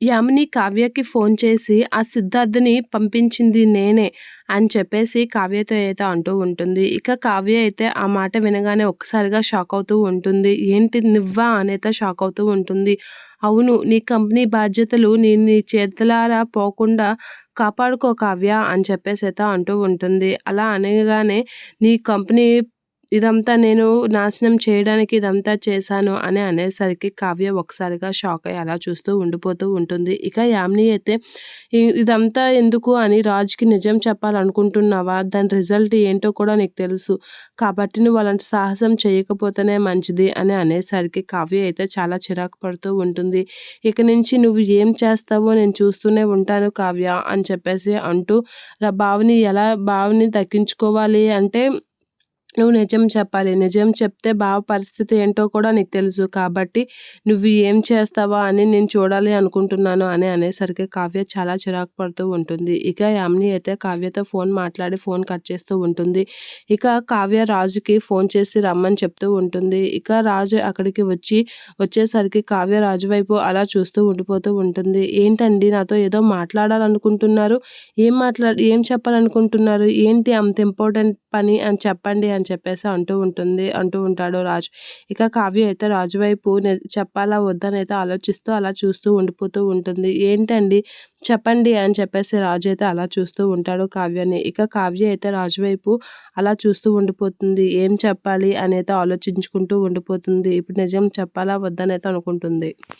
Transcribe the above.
Yamini కావ్యకి phone చేసి ఆ సిద్ధార్థని పంపించింది నేనే అని చెప్పేసి కావ్యతో అయితే అంటూ ఉంటుంది. ఇక కావ్య అయితే ఆ మాట వినగానే ఒక్కసారిగా షాక్ అవుతూ ఉంటుంది. ఏంటి నువ్వా? అనేది షాక్ అవుతూ ఉంటుంది. అవును నీ కంపెనీ బాధ్యతలు నీ నీ చేతులారా పోకుండా కాపాడుకో కావ్య అని చెప్పేసి అయితే అంటూ ఉంటుంది. అలా అనగానే నీ కంపెనీ ఇదంతా నేను నాశనం చేయడానికి ఇదంతా చేశాను అని అనేసరికి కావ్య ఒకసారిగా షాక్ అయ్యి అలా చూస్తూ ఉండిపోతూ ఉంటుంది. ఇక యామ్ని అయితే ఇదంతా ఎందుకు అని రాజుకి నిజం చెప్పాలనుకుంటున్నావా? దాని రిజల్ట్ ఏంటో కూడా నీకు తెలుసు. కాబట్టి నువ్వు అలాంటి సాహసం చేయకపోతేనే మంచిది అని అనేసరికి కావ్య అయితే చాలా చిరాకు పడుతూ ఉంటుంది. ఇక నుంచి నువ్వు ఏం చేస్తావో నేను చూస్తూనే ఉంటాను కావ్య అని చెప్పేసి అంటూ బావిని ఎలా బావిని దక్కించుకోవాలి అంటే నువ్వు నిజం చెప్పాలి. నిజం చెప్తే బావ పరిస్థితి ఏంటో కూడా నీకు తెలుసు. కాబట్టి నువ్వు ఏం చేస్తావా అని నేను చూడాలి అనుకుంటున్నాను అని అనేసరికి కావ్య చాలా చిరాకు పడుతూ ఉంటుంది. ఇక యామిని అయితే కావ్యతో ఫోన్ మాట్లాడి ఫోన్ కట్ చేస్తూ ఉంటుంది. ఇక కావ్య రాజుకి ఫోన్ చేసి రమ్మని చెప్తూ ఉంటుంది. ఇక రాజు అక్కడికి వచ్చి వచ్చేసరికి కావ్య రాజు వైపు అలా చూస్తూ ఉండిపోతూ ఉంటుంది. ఏంటండి నాతో ఏదో మాట్లాడాలనుకుంటున్నారు? ఏం మాట్లా ఏం చెప్పాలనుకుంటున్నారు? ఏంటి అంత ఇంపార్టెంట్ పని అని చెప్పండి అని చెప్పేసి అంటూ ఉంటుంది అంటూ ఉంటాడు రాజు. ఇక కావ్య అయితే రాజు వైపు చెప్పాలా వద్దనైతే అయితే ఆలోచిస్తూ అలా చూస్తూ ఉండిపోతూ ఉంటుంది. ఏంటండి చెప్పండి అని చెప్పేసి రాజు అయితే అలా చూస్తూ ఉంటాడు కావ్యని. ఇక కావ్య అయితే రాజు వైపు అలా చూస్తూ ఉండిపోతుంది. ఏం చెప్పాలి అని అయితే ఆలోచించుకుంటూ ఉండిపోతుంది. ఇప్పుడు నిజం చెప్పాలా వద్దనైతే అయితే అనుకుంటుంది.